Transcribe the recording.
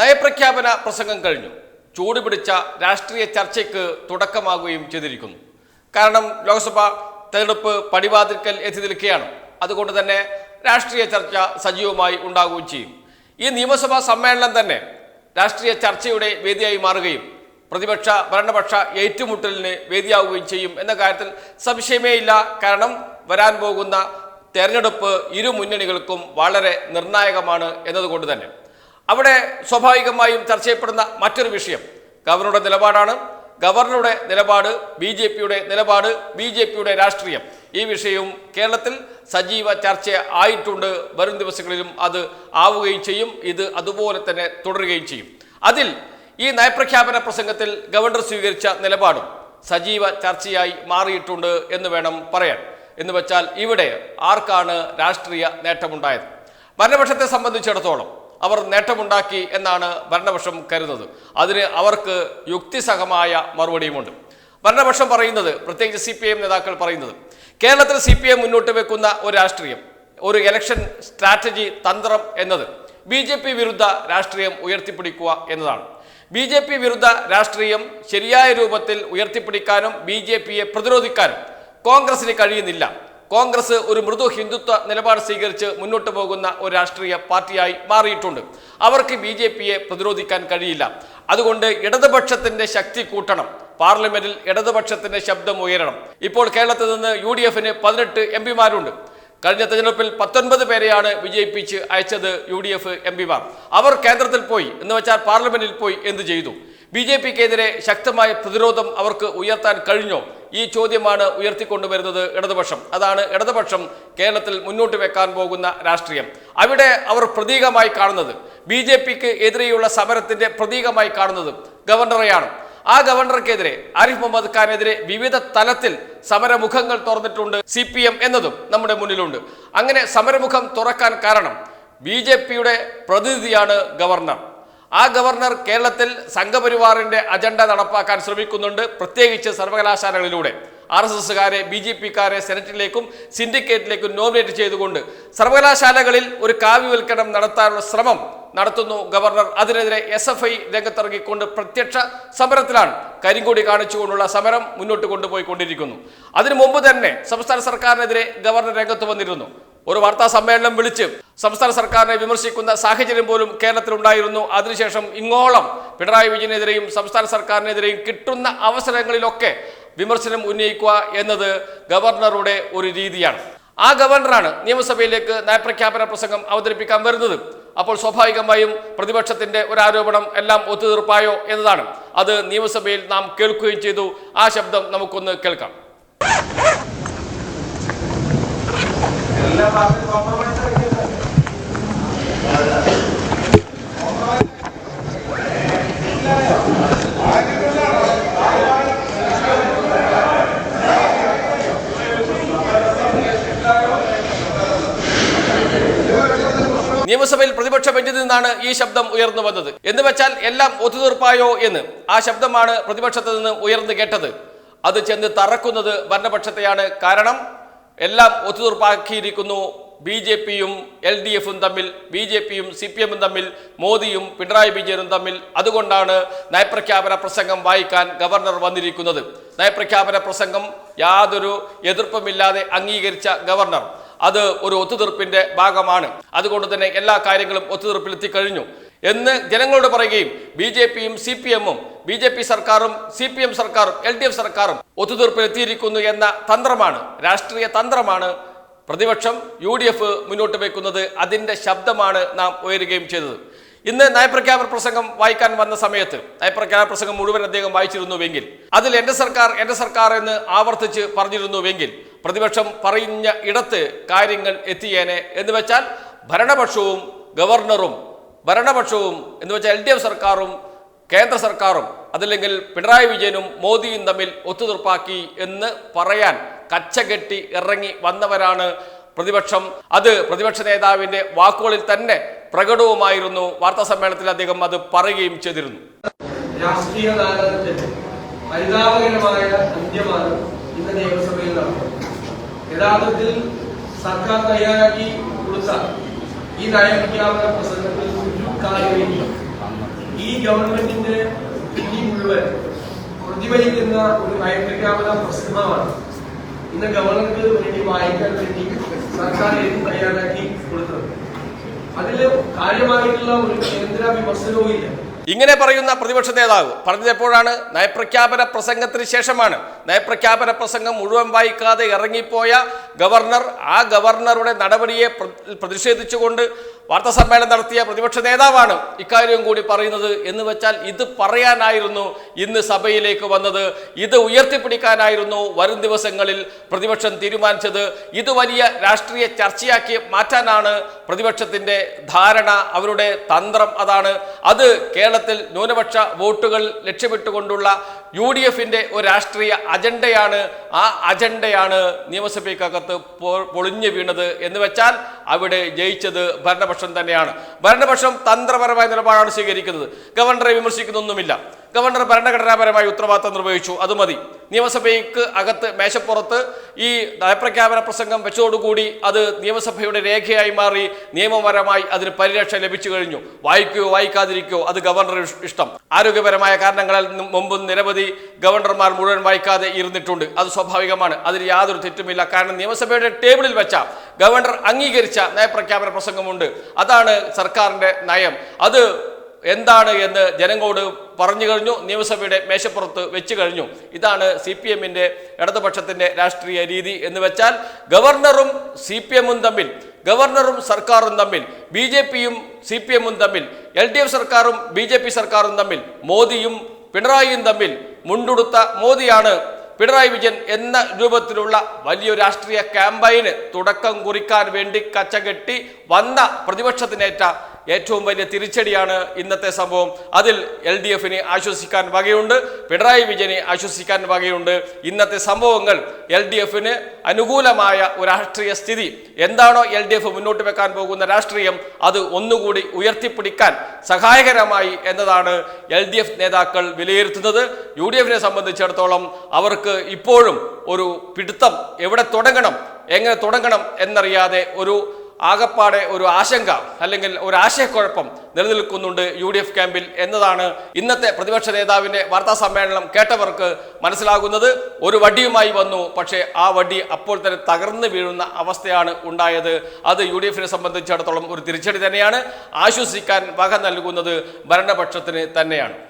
നയപ്രഖ്യാപന പ്രസംഗം കഴിഞ്ഞു. ചൂടുപിടിച്ച രാഷ്ട്രീയ ചർച്ചയ്ക്ക് തുടക്കമാകുകയും ചെയ്തിരിക്കുന്നു. കാരണം ലോക്സഭ തെരഞ്ഞെടുപ്പ് പടിവാതിൽക്കൽ എത്തി നിൽക്കുകയാണ്. അതുകൊണ്ട് തന്നെ രാഷ്ട്രീയ ചർച്ച സജീവമായി ഉണ്ടാകുകയും ചെയ്യും. ഈ നിയമസഭാ സമ്മേളനം തന്നെ രാഷ്ട്രീയ ചർച്ചയുടെ വേദിയായി മാറുകയും പ്രതിപക്ഷ ഭരണപക്ഷ ഏറ്റുമുട്ടലിന് വേദിയാവുകയും ചെയ്യും എന്ന കാര്യത്തിൽ സംശയമേ ഇല്ല. കാരണം വരാൻ പോകുന്ന തെരഞ്ഞെടുപ്പ് ഇരു മുന്നണികൾക്കും വളരെ നിർണായകമാണ് എന്നതുകൊണ്ട് തന്നെ. അവിടെ സ്വാഭാവികമായും ചർച്ച ചെയ്യപ്പെടുന്ന മറ്റൊരു വിഷയം. ഗവർണറുടെ നിലപാടാണ്. ഗവർണറുടെ നിലപാട് ബി ജെ പിയുടെ നിലപാട് ബി ജെ പിയുടെ രാഷ്ട്രീയം. ഈ വിഷയവും കേരളത്തിൽ സജീവ ചർച്ച ആയിട്ടുണ്ട്. വരും ദിവസങ്ങളിലും അത് ആവുകയും ചെയ്യും. ഇത് അതുപോലെ തന്നെ തുടരുകയും ചെയ്യും. അതിൽ ഈ നയപ്രഖ്യാപന പ്രസംഗത്തിൽ ഗവർണർ സ്വീകരിച്ച നിലപാടും സജീവ ചർച്ചയായി മാറിയിട്ടുണ്ട് എന്ന് വേണം പറയാൻ. എന്ന് വെച്ചാൽ ഇവിടെ ആർക്കാണ് രാഷ്ട്രീയ നേട്ടമുണ്ടായത്? ഭരണപക്ഷത്തെ സംബന്ധിച്ചിടത്തോളം അവർ നേട്ടമുണ്ടാക്കി എന്നാണ് ഭരണപക്ഷം കരുതുന്നത്. അതിന് അവർക്ക് യുക്തിസഹമായ മറുപടിയുമുണ്ട്. ഭരണപക്ഷം പറയുന്നത് പ്രത്യേകിച്ച് സി പി എം നേതാക്കൾ പറയുന്നത് കേരളത്തിൽ സി പി എം മുന്നോട്ട് വെക്കുന്ന ഒരു രാഷ്ട്രീയം ഒരു ഇലക്ഷൻ സ്ട്രാറ്റജി തന്ത്രം എന്നത് ബി ജെ പി വിരുദ്ധ രാഷ്ട്രീയം ഉയർത്തിപ്പിടിക്കുക എന്നതാണ്. ബി ജെ പി വിരുദ്ധ രാഷ്ട്രീയം ശരിയായ രൂപത്തിൽ ഉയർത്തിപ്പിടിക്കാനും ബി ജെ പിയെ പ്രതിരോധിക്കാനും കോൺഗ്രസിന് കഴിയുന്നില്ല. കോൺഗ്രസ് ഒരു മൃദു ഹിന്ദുത്വ നിലപാട് സ്വീകരിച്ച് മുന്നോട്ട് പോകുന്ന ഒരു രാഷ്ട്രീയ പാർട്ടിയായി മാറിയിട്ടുണ്ട്. അവർക്ക് ബി ജെ പിയെ പ്രതിരോധിക്കാൻ കഴിയില്ല. അതുകൊണ്ട് ഇടതുപക്ഷത്തിന്റെ ശക്തി കൂട്ടണം. പാർലമെന്റിൽ ഇടതുപക്ഷത്തിന്റെ ശബ്ദം ഉയരണം. ഇപ്പോൾ കേരളത്തിൽ നിന്ന് യു ഡി എഫിന് പതിനെട്ട് എം പിമാരുണ്ട്. കഴിഞ്ഞ തെരഞ്ഞെടുപ്പിൽ പത്തൊൻപത് പേരെയാണ് വിജയിപ്പിച്ച് അയച്ചത് യു ഡി എഫ് എം പിമാർ. അവർ കേന്ദ്രത്തിൽ പോയി. എന്ന് വെച്ചാൽ പാർലമെന്റിൽ പോയി എന്ത് ചെയ്തു? ബി ജെ പിക്കെതിരെ ശക്തമായ പ്രതിരോധം അവർക്ക് ഉയർത്താൻ കഴിഞ്ഞോ? ഈ ചോദ്യമാണ് ഉയർത്തിക്കൊണ്ടുവരുന്നത് ഇടതുപക്ഷം. അതാണ് ഇടതുപക്ഷം കേരളത്തിൽ മുന്നോട്ട് വെക്കാൻ പോകുന്ന രാഷ്ട്രീയം. അവിടെ അവർ പ്രതീകമായി കാണുന്നത് ബി ജെ പിക്ക് എതിരെയുള്ള സമരത്തിന്റെ പ്രതീകമായി കാണുന്നത് ഗവർണറെയാണ്. ആ ഗവർണർക്കെതിരെ ആരിഫ് മുഹമ്മദ് ഖാനെതിരെ വിവിധ തലത്തിൽ സമരമുഖങ്ങൾ തുറന്നിട്ടുണ്ട് സി പി എം എന്നതും നമ്മുടെ മുന്നിലുണ്ട്. അങ്ങനെ സമരമുഖം തുറക്കാൻ കാരണം ബി ജെ പിയുടെ പ്രതിനിധിയാണ് ഗവർണർ. ആ ഗവർണർ കേരളത്തിൽ സംഘപരിവാറിന്റെ അജണ്ട നടപ്പാക്കാൻ ശ്രമിക്കുന്നുണ്ട്. പ്രത്യേകിച്ച് സർവകലാശാലകളിലൂടെ. ആർ എസ് എസ്സുകാരെ ബി ജെ പിക്കാരെ സെനറ്റിലേക്കും സിൻഡിക്കേറ്റിലേക്കും നോമിനേറ്റ് ചെയ്തുകൊണ്ട് സർവകലാശാലകളിൽ ഒരു കാവ്യവൽക്കരണം നടത്താനുള്ള ശ്രമം നടത്തുന്നു ഗവർണർ. അതിനെതിരെ എസ് എഫ് ഐ രംഗത്തിറങ്ങിക്കൊണ്ട് പ്രത്യക്ഷ സമരത്തിലാണ് കരിങ്കൂടി കാണിച്ചുകൊണ്ടുള്ള സമരം മുന്നോട്ട് കൊണ്ടുപോയിക്കൊണ്ടിരിക്കുന്നു. അതിനു മുമ്പ് തന്നെ സംസ്ഥാന സർക്കാരിനെതിരെ ഗവർണർ രംഗത്ത് വന്നിരുന്നു. ഒരു വാർത്താ സമ്മേളനം വിളിച്ച് സംസ്ഥാന സർക്കാരിനെ വിമർശിക്കുന്ന സാഹചര്യം പോലും കേരളത്തിലുണ്ടായിരുന്നു. അതിനുശേഷം ഇങ്ങോളം പിണറായി വിജയനെതിരെയും സംസ്ഥാന സർക്കാരിനെതിരെയും കിട്ടുന്ന അവസരങ്ങളിലൊക്കെ വിമർശനം ഉന്നയിക്കുക എന്നത് ഗവർണറുടെ ഒരു രീതിയാണ്. ആ ഗവർണറാണ് നിയമസഭയിലേക്ക് നയപ്രഖ്യാപന പ്രസംഗം അവതരിപ്പിക്കാൻ വരുന്നത്. അപ്പോൾ സ്വാഭാവികമായും പ്രതിപക്ഷത്തിന്റെ ഒരു ആരോപണം എല്ലാം ഒത്തുതീർപ്പായോ എന്നതാണ്. അത് നിയമസഭയിൽ നാം കേൾക്കുകയും ചെയ്തു. ആ ശബ്ദം നമുക്കൊന്ന് കേൾക്കാം എല്ലാ പാർട്ടിയും കോംപ്രമൈസ് ആക്കിയില്ല നിയമസഭയിൽ പ്രതിപക്ഷ ബെഞ്ചിൽ നിന്നാണ് ഈ ശബ്ദം ഉയർന്നു വന്നത്. എന്ന് വെച്ചാൽ എല്ലാം ഒത്തുതീർപ്പായോ എന്ന്. ആ ശബ്ദമാണ് പ്രതിപക്ഷത്തു നിന്ന് ഉയർന്നു കേട്ടത്. അത് ചെന്ന് തറക്കുന്നത് ഭരണപക്ഷത്തെയാണ്. കാരണം എല്ലാം ഒത്തുതീർപ്പാക്കിയിരിക്കുന്നു. ബി ജെ പിയും എൽ ഡി എഫും തമ്മിൽ ബി ജെ പിയും സി പി എമ്മും തമ്മിൽ മോദിയും പിണറായി വിജയനും തമ്മിൽ. അതുകൊണ്ടാണ് നയപ്രഖ്യാപന പ്രസംഗം വായിക്കാൻ ഗവർണർ വന്നിരിക്കുന്നത്. നയപ്രഖ്യാപന പ്രസംഗം യാതൊരു എതിർപ്പുമില്ലാതെ അംഗീകരിച്ച ഗവർണർ. അത് ഒരു ഒത്തുതീർപ്പിന്റെ ഭാഗമാണ്. അതുകൊണ്ട് തന്നെ എല്ലാ കാര്യങ്ങളും ഒത്തുതീർപ്പിലെത്തി കഴിഞ്ഞു എന്ന് ജനങ്ങളോട് പറയുകയും ബി ജെ പിയും സി പി എമ്മും ബി ജെ പി സർക്കാരും സി പി എം സർക്കാരും എൽ ഡി എഫ് സർക്കാരും ഒത്തുതീർപ്പിലെത്തിയിരിക്കുന്നു എന്ന തന്ത്രമാണ് രാഷ്ട്രീയ തന്ത്രമാണ് പ്രതിപക്ഷം യു ഡി എഫ് മുന്നോട്ട് വയ്ക്കുന്നത് അതിന്റെ ശബ്ദമാണ് നാം ഉയരുകയും ചെയ്തത്. ഇന്ന് നയപ്രഖ്യാപന പ്രസംഗം വായിക്കാൻ വന്ന സമയത്ത് നയപ്രഖ്യാപന പ്രസംഗം മുഴുവൻ അദ്ദേഹം വായിച്ചിരുന്നുവെങ്കിൽ അതിൽ എന്റെ സർക്കാർ എന്റെ സർക്കാർ എന്ന് ആവർത്തിച്ച് പറഞ്ഞിരുന്നുവെങ്കിൽ പ്രതിപക്ഷം പറഞ്ഞ ഇടത്ത് കാര്യങ്ങൾ എത്തിയേനെ എന്ന് വെച്ചാൽ ഭരണപക്ഷവും ഗവർണറും ഭരണപക്ഷവും എന്ന് വെച്ചാൽ എൽ ഡി എഫ് സർക്കാരും കേന്ദ്ര സർക്കാരും അതല്ലെങ്കിൽ പിണറായി വിജയനും മോദിയും തമ്മിൽ ഒത്തുതീർപ്പാക്കി എന്ന് പറയാൻ കച്ചകെട്ടി ഇറങ്ങി വന്നവരാണ് പ്രതിപക്ഷം. അത് പ്രതിപക്ഷ നേതാവിന്റെ വാക്കുകളിൽ തന്നെ പ്രകടവുമായിരുന്നു. വാർത്താ സമ്മേളനത്തിൽ അദ്ദേഹം അത് പറയുകയും ചെയ്തിരുന്നു. രാഷ്ട്രീയ പരിതാപകരമായ അന്ത്യമാണ് ഇന്ന് നിയമസഭയിൽ നടന്നത് യഥാർത്ഥത്തിൽ സർക്കാർ തയ്യാറാക്കി കൊടുത്ത ഈ നയപ്രഖ്യാപന പ്രസംഗത്തിൽ ഒരു കാര്യമില്ല ഈ ഗവൺമെന്റിന്റെ വിധി മുഴുവൻ പ്രതിഫലിക്കുന്ന ഒരു നയപ്രഖ്യാപന പ്രസംഗമാണ് ഇന്ന് ഗവർണർക്ക് വേണ്ടി വായിക്കാൻ വേണ്ടി സർക്കാർ എഴുതി തയ്യാറാക്കി കൊടുത്തത്. അതിൽ കാര്യമായിട്ടുള്ള ഒരു കേന്ദ്ര വിമർശനവും ഇല്ല ഇങ്ങനെ പറയുന്ന പ്രതിപക്ഷ നേതാവ് പറഞ്ഞത് എപ്പോഴാണ് നയപ്രഖ്യാപന പ്രസംഗത്തിന് ശേഷമാണ്. നയപ്രഖ്യാപന പ്രസംഗം മുഴുവൻ വായിക്കാതെ ഇറങ്ങിപ്പോയ ഗവർണർ ആ ഗവർണറുടെ നടപടിയെ പ്ര- പ്രതിഷേധിച്ചുകൊണ്ട് വാർത്താ സമ്മേളനം നടത്തിയ പ്രതിപക്ഷ നേതാവാണ് ഇക്കാര്യം കൂടി പറയുന്നത് എന്ന് വെച്ചാൽ ഇത് പറയാനായിരുന്നു ഇന്ന് സഭയിലേക്ക് വന്നത്. ഇത് ഉയർത്തിപ്പിടിക്കാനായിരുന്നു വരും ദിവസങ്ങളിൽ പ്രതിപക്ഷം തീരുമാനിച്ചത്. ഇത് വലിയ രാഷ്ട്രീയ ചർച്ചയാക്കി മാറ്റാനാണ് പ്രതിപക്ഷത്തിന്റെ ധാരണ അവരുടെ തന്ത്രം അതാണ്. അത് കേരളത്തിൽ ന്യൂനപക്ഷ വോട്ടുകൾ ലക്ഷ്യമിട്ടുകൊണ്ടുള്ള യു ഡി എഫിന്റെ ഒരു രാഷ്ട്രീയ അജണ്ടയാണ്. ആ അജണ്ടയാണ് നിയമസഭയ്ക്കകത്ത് പൊളിഞ്ഞു വീണത് എന്ന് വെച്ചാൽ അവിടെ ജയിച്ചത് ഭരണപക്ഷം തന്നെയാണ്. ഭരണപക്ഷം തന്ത്രപരമായ നിലപാടാണ് സ്വീകരിക്കുന്നത്. ഗവർണറെ വിമർശിക്കുന്നൊന്നുമില്ല. ഗവർണർ ഭരണഘടനാപരമായി ഉത്തരവാദിത്തം നിർവഹിച്ചു. അത് മതി. നിയമസഭയ്ക്ക് അകത്ത് മേശപ്പുറത്ത് ഈ നയപ്രഖ്യാപന പ്രസംഗം വെച്ചതോടുകൂടി അത് നിയമസഭയുടെ രേഖയായി മാറി നിയമപരമായി അതിന് പരിരക്ഷ ലഭിച്ചു കഴിഞ്ഞു. വായിക്കുകയോ വായിക്കാതിരിക്കുകയോ അത് ഗവർണർ ഇഷ്ടം. ആരോഗ്യപരമായ കാരണങ്ങളിൽ മുമ്പ് നിരവധി ഗവർണർമാർ മുഴുവൻ വായിക്കാതെ ഇരുന്നിട്ടുണ്ട്. അത് സ്വാഭാവികമാണ്. അതിൽ യാതൊരു തെറ്റുമില്ല. കാരണം നിയമസഭയുടെ ടേബിളിൽ വെച്ച ഗവർണർ അംഗീകരിച്ച നയപ്രഖ്യാപന പ്രസംഗമുണ്ട്. അതാണ് സർക്കാരിന്റെ നയം. അത് എന്താണ് എന്ന് ജനങ്ങളോട് പറഞ്ഞു കഴിഞ്ഞു നിയമസഭയുടെ മേശപ്പുറത്ത് വെച്ച് കഴിഞ്ഞു. ഇതാണ് സി പി എമ്മിന്റെ ഇടതുപക്ഷത്തിന്റെ രാഷ്ട്രീയ രീതി എന്ന് വെച്ചാൽ ഗവർണറും സി പി എമ്മും തമ്മിൽ ഗവർണറും സർക്കാരും തമ്മിൽ ബി ജെ പിയും സി പി എമ്മും തമ്മിൽ എൽ ഡി എഫ് സർക്കാരും ബി ജെ പി സർക്കാരും തമ്മിൽ മോദിയും പിണറായിയും തമ്മിൽ മുണ്ടുടുത്ത മോദിയാണ് പിണറായി വിജയൻ എന്ന രൂപത്തിലുള്ള വലിയ രാഷ്ട്രീയ ക്യാമ്പയിന് തുടക്കം കുറിക്കാൻ വേണ്ടി കച്ചകെട്ടി വന്ന പ്രതിപക്ഷത്തിനേറ്റ ഏറ്റവും വലിയ തിരിച്ചടിയാണ് ഇന്നത്തെ സംഭവം. അതിൽ എൽ ഡി എഫിനെ ആശ്വസിക്കാൻ വകയുണ്ട്. പിണറായി വിജയനെ ആശ്വസിക്കാൻ വകയുണ്ട്. ഇന്നത്തെ സംഭവങ്ങൾ എൽ ഡി എഫിന് അനുകൂലമായ ഒരു രാഷ്ട്രീയ സ്ഥിതി. എന്താണോ എൽ ഡി എഫ് മുന്നോട്ട് വെക്കാൻ പോകുന്ന രാഷ്ട്രീയം അത് ഒന്നുകൂടി ഉയർത്തിപ്പിടിക്കാൻ സഹായകരമായി എന്നതാണ് എൽ ഡി എഫ് നേതാക്കൾ വിലയിരുത്തുന്നത്. യു ഡി എഫിനെ സംബന്ധിച്ചിടത്തോളം അവർക്ക് ഇപ്പോഴും ഒരു പിടുത്തം എവിടെ തുടങ്ങണം എങ്ങനെ തുടങ്ങണം എന്നറിയാതെ ഒരു ആകപ്പാടെ ഒരു ആശങ്ക അല്ലെങ്കിൽ ഒരു ആശയക്കുഴപ്പം നിലനിൽക്കുന്നുണ്ട് യു ഡി എഫ് ക്യാമ്പിൽ എന്നതാണ് ഇന്നത്തെ പ്രതിപക്ഷ നേതാവിന്റെ വാർത്താ സമ്മേളനം കേട്ടവർക്ക് മനസ്സിലാകുന്നത്. ഒരു വടിയുമായി വന്നു പക്ഷേ ആ വടി അപ്പോൾ തന്നെ തകർന്നു വീഴുന്ന അവസ്ഥയാണ് ഉണ്ടായത്. അത് യു ഡി എഫിനെ സംബന്ധിച്ചിടത്തോളം ഒരു തിരിച്ചടി തന്നെയാണ്. ആശ്വസിക്കാൻ വക നൽകുന്നത് ഭരണപക്ഷത്തിന് തന്നെയാണ്.